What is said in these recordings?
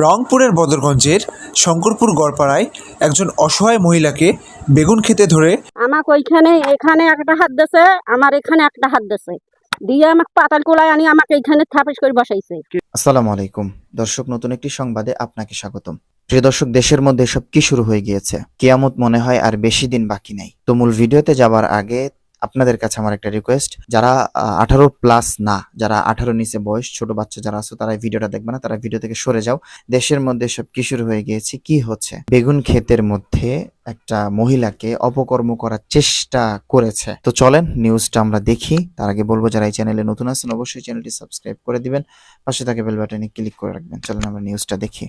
রংপুরের বদরগঞ্জের শঙ্করপুর গড়পাড়ায় একজন অসহায় মহিলাকে বেগুন খেতে ধরে আমাকে ওইখানে এখানে একটা হাত দিছে আমার এখানে একটা হাত দিছে। দিয়ে আমাকে পাতাল কোলায় আনি আমাকে এইখানে থাপিস করে বসাইছে। আসসালামু আলাইকুম। দর্শক নতুন একটি সংবাদে আপনাকে স্বাগতম। প্রিয় দর্শক দেশের মধ্যে সব কি শুরু হয়ে গিয়েছে? কিয়ামত মনে হয় আর বেশি দিন বাকি নেই। তো মূল ভিডিওতে যাবার আগে আপনাদের কাছে আমার একটা রিকোয়েস্ট যারা আঠারো প্লাস না, যারা আঠারো নিচে বয়স, ছোট বাচ্চা যারা আছে, তারা ভিডিওটা দেখবে না, তারা ভিডিও থেকে সরে যাও। দেশের মধ্যে সব কিশোর হয়ে গিয়েছে, কি হচ্ছে? বেগুন ক্ষেতের মধ্যে একটা মহিলাকে অপকর্ম করার চেষ্টা করেছে। তো চলেন নিউজটা আমরা দেখি। তার আগে বলব, যারা এই চ্যানেলে নতুন আছেন, অবশ্যই চ্যানেলটি সাবস্ক্রাইব করে দিবেন। পাশে থাকে বেল বাটনে ক্লিক করে রাখবেন। চলেন আমরা নিউজটা দেখি।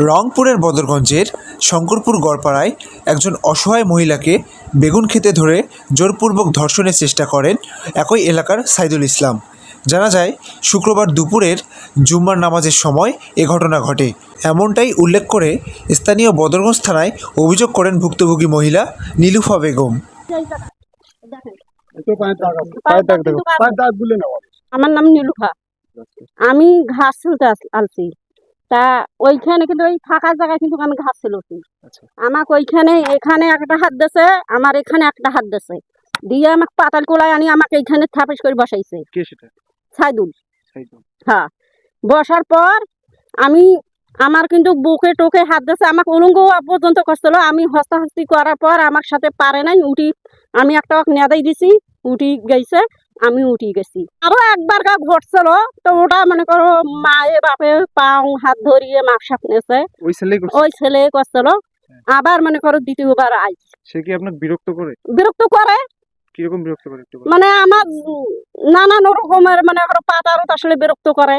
রংপুরের বদরগঞ্জের শঙ্করপুর গড়পাড়ায় একজন অসহায় মহিলাকে বেগুন খেতে ধরে জোরপূর্বক ধর্ষণের চেষ্টা করেন একই এলাকার সাইদুল ইসলাম। জানা যায় শুক্রবার দুপুরের জুম্মার নামাজের সময় এ ঘটনা ঘটে। এমনটাই উল্লেখ করে স্থানীয় বদরগঞ্জ থানায় অভিযোগ করেন ভুক্তভোগী মহিলা নীলুফা বেগম। আমার নাম নীলুফা। আমি ঘাস আলছি। তা ওইখানে কিন্তু ওই ফাঁকা জায়গায় কিন্তু আমি ঘাস ছিলছি। আচ্ছা। আমাকে ওইখানে এখানে একটা হাত দিছে আমার এখানে একটা হাত দিছে দিয়ে আমাকে পাতাল কোলায় আনি আমাকে এইখানে থাপিস করে বসাইছে। সাইদুল। হ্যাঁ। বসার পর আমি আমার কিন্তু বুকে টোকে হাত দিয়েছে আমাকে উলঙ্গ পর্যন্ত করছিল। আমি হস্তাহস্তি করার পর আমার সাথে পারে নাই উঠি আমি একটা নেদাই দিছি উঠি গেছে। আমি উঠি গেছি। আরও একবার গা ঘটছিল তো ওটা মনে করো মায়ে বাপে পাও হাত ধরিয়ে মাপ সাপ নেছে ওই করছে ওই ছেলে করছিল। আবার মনে করো দ্বিতীয়বার আই সে কি আপনার বিরক্ত করে? বিরক্ত করে? কীরকম বিরক্ত করে মানে আমার নানান রকমের মানে ওরা পাতারও আসলে বিরক্ত করে।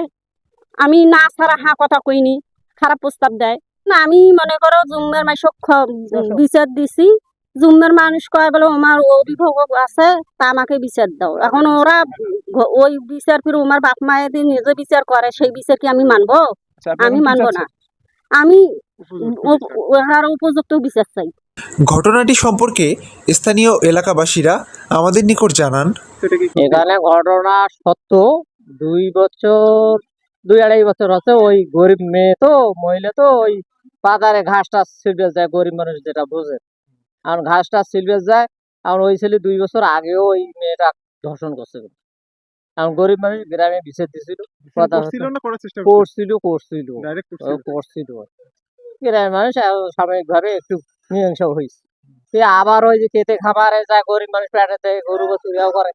আমি না ছাড়া হা কথা কইনি খারাপ প্রস্তাব দেয়। না আমি মনে করো জুমের মাইসক বিচার দিছি। জুমের মানুষ কয় বলে আমার অভিভাবক আছে তা আমাকে বিচার দাও। এখন ওরা ওই বিচার ফিরে আমার বাপ মায়ের নিজে বিচার করে সেই বিচার কি আমি মানবো? আচ্ছা, আমি মানবো না। আমি উপযুক্ত ও- বিচার। ওনার উপযুক্ত বিচার চাই। ঘটনাটি সম্পর্কে স্থানীয় এলাকাবাসীরা আমাদের নিকট জানান। এখানে ঘটনা সত্য দুই বছর দুই আড়াই বছর হচ্ছে ওই গরিব মেয়ে তো মহিলা তো ওই বাজারে ঘাসটা ছিলবে যায় গরিব মানুষ যেটা বোঝে। এখন ঘাসটা ছিলবে যায় এখন ওই ছেলে দুই বছর আগেও ওই মেয়েটা ধর্ষণ করছিল এখন গরিব মানুষ গ্রামে বিচার দিছিল করছিল করছিল? করছিল গ্রামের মানুষ সাময়িক ভাবে একটু মীমাংসা হয়েছে। সে আবার ওই যে খেতে খাবারে যায় গরিব মানুষ পেটেতে গরু চুরিয়াও করে।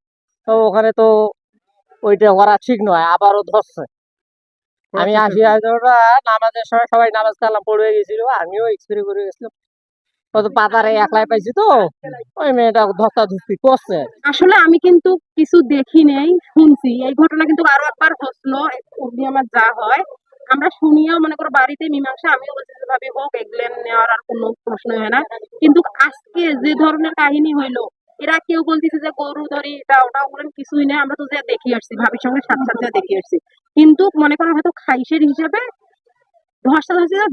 তো ওখানে তো ওইটা করা ঠিক নয় আবারও ধরছে। আমি আসি নামাজের সময় সবাই নামাজ কালাম পড়ে গেছিল আমিও এক্সপেরি করে গেছিলাম। কিন্তু কিছু শুনছি। এই ঘটনা কিন্তু আরও একবার যা হয়। আমরা মনে করো বাড়িতে মীমাংসা, আমিও বলছি হোক নেওয়ার আর কোনো প্রশ্ন হয় না। কিন্তু আজকে যে ধরনের কাহিনী হইল, এরা কেউ বলতেছে যে গরু ধরি এটা ওটা ওগুলো কিছুই নেই, আমরা তো যে দেখি আসছি, ভাবির সঙ্গে সাথে সাথে দেখি আসছি। কিন্তু মনে করো হয়তো খাইসের হিসেবে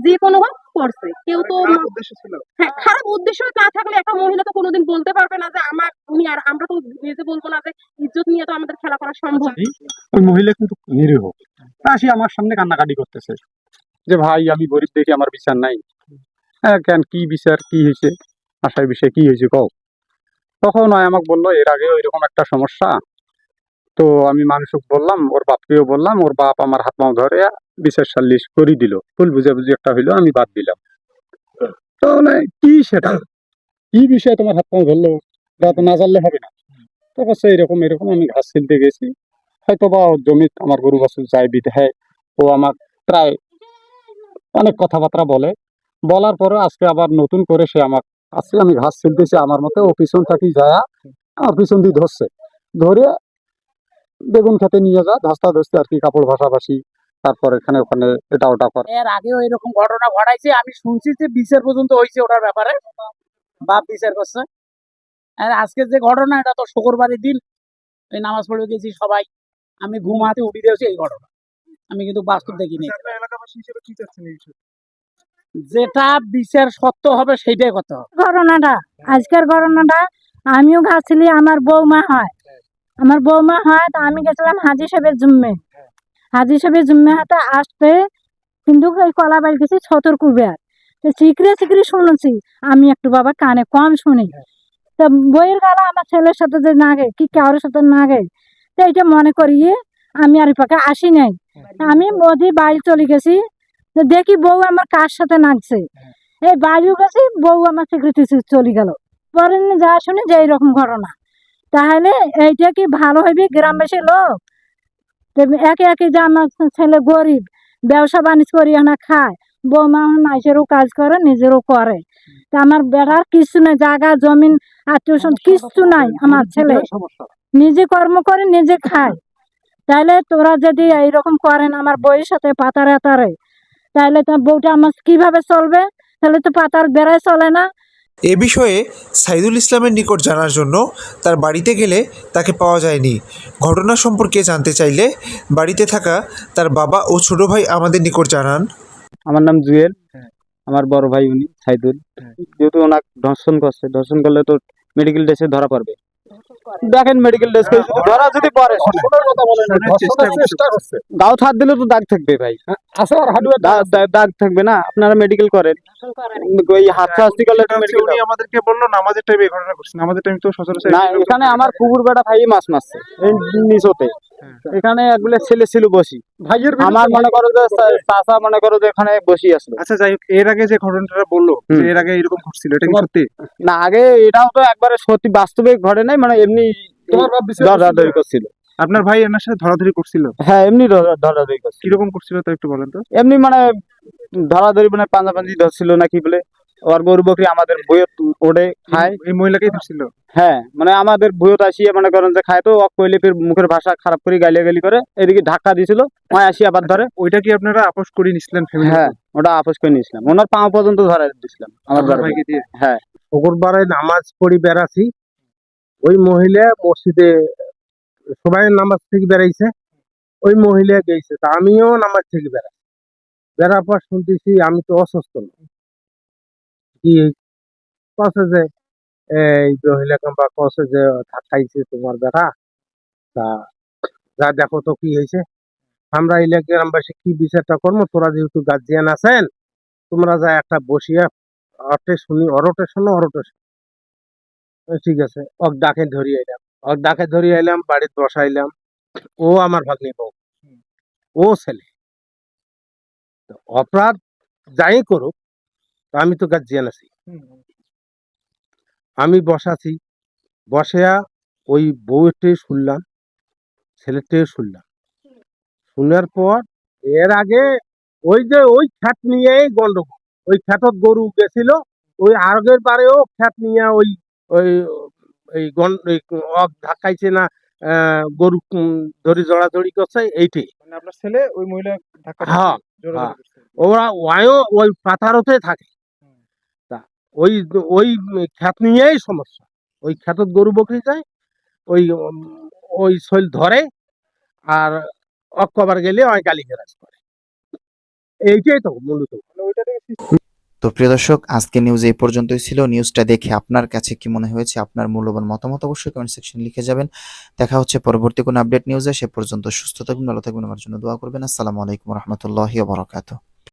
যে কোনো হোক করছে। কেউ তো খারাপ উদ্দেশ্য ছিল? হ্যাঁ খারাপ উদ্দেশ্য না থাকলে একটা মহিলা তো কোনোদিন বলতে পারবে না যে আমার উনি আর আমরা তো নিজে বলব না যে ইজ্জত নিয়ে তো আমাদের খেলা করা সম্ভব। ওই মহিলা কিন্তু নিরীহ। আসি আমার সামনে কান্নাকাটি করতেছে। যে ভাই আমি গরিব দেখি আমার বিচার নাই। হ্যাঁ কেন কি বিচার কি হয়েছে? আশায় বিষয়ে কি হয়েছে কও? তখন আমাকে বলল এর আগে এরকম একটা সমস্যা। তো আমি মানুষকে বললাম, ওর বাপকেও বললাম, ওর বাপ আমার হাত পাও ধরে বিচার সাল্লিশ করে দিল। ভুল বুঝাবুঝি একটা হইল, আমি বাদ দিলাম। তো মানে কি সেটা? কি বিষয়ে তোমার হাত পাও ধরলো? এটা তো না জানলে হবে না। তো বলছে এরকম এরকম আমি ঘাস ছিলতে গেছি। হয়তো বা ওর জমি আমার গরু বাছুর যাই বিধায় ও আমার প্রায় অনেক কথাবার্তা বলে। বলার পরে আজকে আবার নতুন করে সে আমার আজকে আমি ঘাস ছিলতেছি আমার মতে ও পিছন থাকি যায়, আমার পিছন দিয়ে ধরছে। ধরে বেগুন খেতে নিয়ে যা ধস্তা ধস্তে আর কি কাপড় ভাসাভাসি তারপর এখানে ওখানে এটা ওটা করে। এর আগেও এরকম ঘটনা ঘটাইছে আমি শুনছি যে বিচার পর্যন্ত হয়েছে ওটার ব্যাপারে। বাপ বিচার করছে আর আজকে যে ঘটনা এটা তো শুক্রবারের দিন। এই নামাজ পড়ে গেছি সবাই। আমি ঘুমাতে উঠি দিয়েছি এই ঘটনা। আমি কিন্তু বাস্তব দেখিনি। যেটা বিচার সত্য হবে সেইটাই করতে হবে। ঘটনাটা আজকের ঘটনাটা আমিও ঘাসছিলি আমার বৌমা হয়। আমার বৌমা হয় তা আমি গেছিলাম হাজি সাহেবের জুম্মে। হাজি সাহেবের জুম্মে হাতে আসতে কিন্তু এই কলা বাড়ি গেছি সতর্ক বের তো চিকরে চিকরে শুনেছি আমি একটু বাবা কানে কম শুনি। তো বইয়ের গালা আমার ছেলের সাথে যে নাগে কি কারোর সাথে নাগে তো এটা মনে করিয়ে আমি আর পাকে আসি নাই। আমি মোদি বাড়ি চলে গেছি দেখি বউ আমার কার সাথে নাচছে এই বাড়িও গেছি বউ আমার স্বীকৃতি চলে গেল। পরে যা শুনি যে এইরকম ঘটনা। তাহলে এইটা কি ভালো হবে গ্রামবাসীর লোক? একে একে যে আমার ছেলে গরিব ব্যবসা বাণিজ্য করি না খায় বৌমা মাইসেরও কাজ করে নিজেরও করে। তা আমার বেড়ার কিছু নেই জায়গা জমিন আত্মীয় কিচ্ছু নাই আমার ছেলে। নিজে কর্ম করে নিজে খায়। তাইলে তোরা যদি এইরকম করেন আমার বইয়ের সাথে পাতার এতারে তাহলে তো বউটা আমার কীভাবে চলবে? তাহলে তো পাতার বেড়ায় চলে না। এ বিষয়ে সাইদুল ইসলামের নিকট জানার জন্য তার বাড়িতে গেলে তাকে পাওয়া যায়নি। ঘটনা সম্পর্কে জানতে চাইলে বাড়িতে থাকা তার বাবা ও ছোট ভাই আমাদের নিকট জানান। আমার নাম জুয়েল। আমার বড় ভাই উনি সাইদুল। যেহেতু ওনাকে ধর্ষণ করছে ধর্ষণ করলে তো মেডিকেল টেস্টে ধরা পড়বে। দেখেন মেডিকেল টেস্টে ধরা যদি পড়ে গাও হাত দিলে তো দাগ থাকবে ভাই দা- দাগ থাকবে না আপনারা মেডিকেল করেন। ওই হাত শাস্তি করলে তো উনি আমাদেরকে বলল নামাজের টাইমে এই ঘটনা করছেন আমাদের টাইম তো সচরাচর না এখানে আমার কুকুর বেটা ভাই মাছ মারছে এই নিচতে। এখানে একগুলো ছেলে ছিল বসি। ভাইয়ের আমার মনে করো যে চাচা মনে করো যে এখানে বসি আসলো। আচ্ছা যাই হোক এর আগে যে ঘটনাটা বলল এর আগে এরকম ঘটছিল এটা কি সত্যি? না আগে এটাও তো একবারে সত্যি বাস্তবে ঘটে নাই মানে এমনি ধরাধরি করছিল। আপনার ভাই এনার সাথে ধরাধরি করছিল? হ্যাঁ এমনি ধরা- ধরাধরি করছিল। কীরকম করছিল তো একটু বলেন তো। এমনি মানে ধরাধরি মানে পাঞ্জাপাঞ্জি ধরছিল নাকি বলে ওর গরু বকরি আমাদের বইয়ত ওড়ে খায়। এই মহিলাকেই ধরছিল? হ্যাঁ মানে আমাদের ভুয়ত আসিয়া মনে করেন যে খায় তো ওক কইলে ফির মুখের ভাষা খারাপ করে গালিয়া গালি করে এদিকে ধাক্কা দিছিল ওই আসি আবার ধরে। ওইটা কি আপনারা আপোষ করে নিছিলেন ফ্যামিলি হ্যাঁ ওটা আপোষ করে নিয়েছিলাম। ওনার পা পর্যন্ত ধরা দিয়েছিলাম আমার ভাইকে দিয়ে? হ্যাঁ। শুক্রবারে নামাজ পড়ি বেড়াছি ওই মহিলা মসজিদে সবাই নামাজ থেকে বেড়াইছে, ওই মহিলা গেছে, তা আমিও নামাজ থেকে বেড়াই। বেড়ার পর শুনতেছি আমি তো অসুস্থ না। কি যে এই মহিলা কাম্পা কছে যে ধাক্কাইছে তোমার বেড়া তা যা দেখো তো কি হয়েছে। আমরা এলে গ্রামবাসী কি বিচারটা করব? তোরা যেহেতু গার্জিয়ান আছেন, তোমরা যা একটা বসিয়া অটে শুনি অরটে শোনো অরটে শোনো। ঠিক আছে, অক ডাকে ধরিয়ে অক ডাকে ধরিয়ে এলাম বাড়িতে বসাইলাম ও আমার ভাগ্নি বউ। ও ছেলে। অপরাধ যাই করুক আমি তো গার্জিয়ান আছি। আমি বসাছি বসেয়া ওই বউটে শুনলাম ছেলেটে শুনলাম। শোনার পর এর আগে ওই যে ওই খ্যাত নিয়েই গন্ডগোল। ওই খ্যাতত গরু গেছিল, ওই আগের বারেও খ্যাত নিয়ে ওই ওই এই গন ধাক্কাইছে না গরু ধরে জড়াজড়ি করছে এইটাই। মানে আপনার ছেলে ওই মহিলা হ্যাঁ, হ্যাঁ। ওরা ওয়াও ওই পাথারতে থাকে। তা ওই ওই খ্যাত নিয়েই সমস্যা। ওই খ্যাতত গরু বকরি যায় ওই ওই শৈল ধরে আর অক্কবার গেলে ওই গালি গেরাজ করে এইটাই তো মূলত। তো প্রিয় দর্শক, আজকে নিউজ এই পর্যন্তই ছিল। নিউজটা দেখে আপনার কাছে কি মনে হয়েছে, আপনার মূল্যবান মতামত অবশ্যই কমেন্ট সেকশনে লিখে যাবেন। দেখা হচ্ছে পরবর্তী কোনো আপডেট নিউজে সে পর্যন্ত সুস্থ থাকবেন ভালো থাকবেন আমার জন্য দোয়া করবেন। আসসালামু আলাইকুম রহমতুল্লাহি বারাকাতুহু।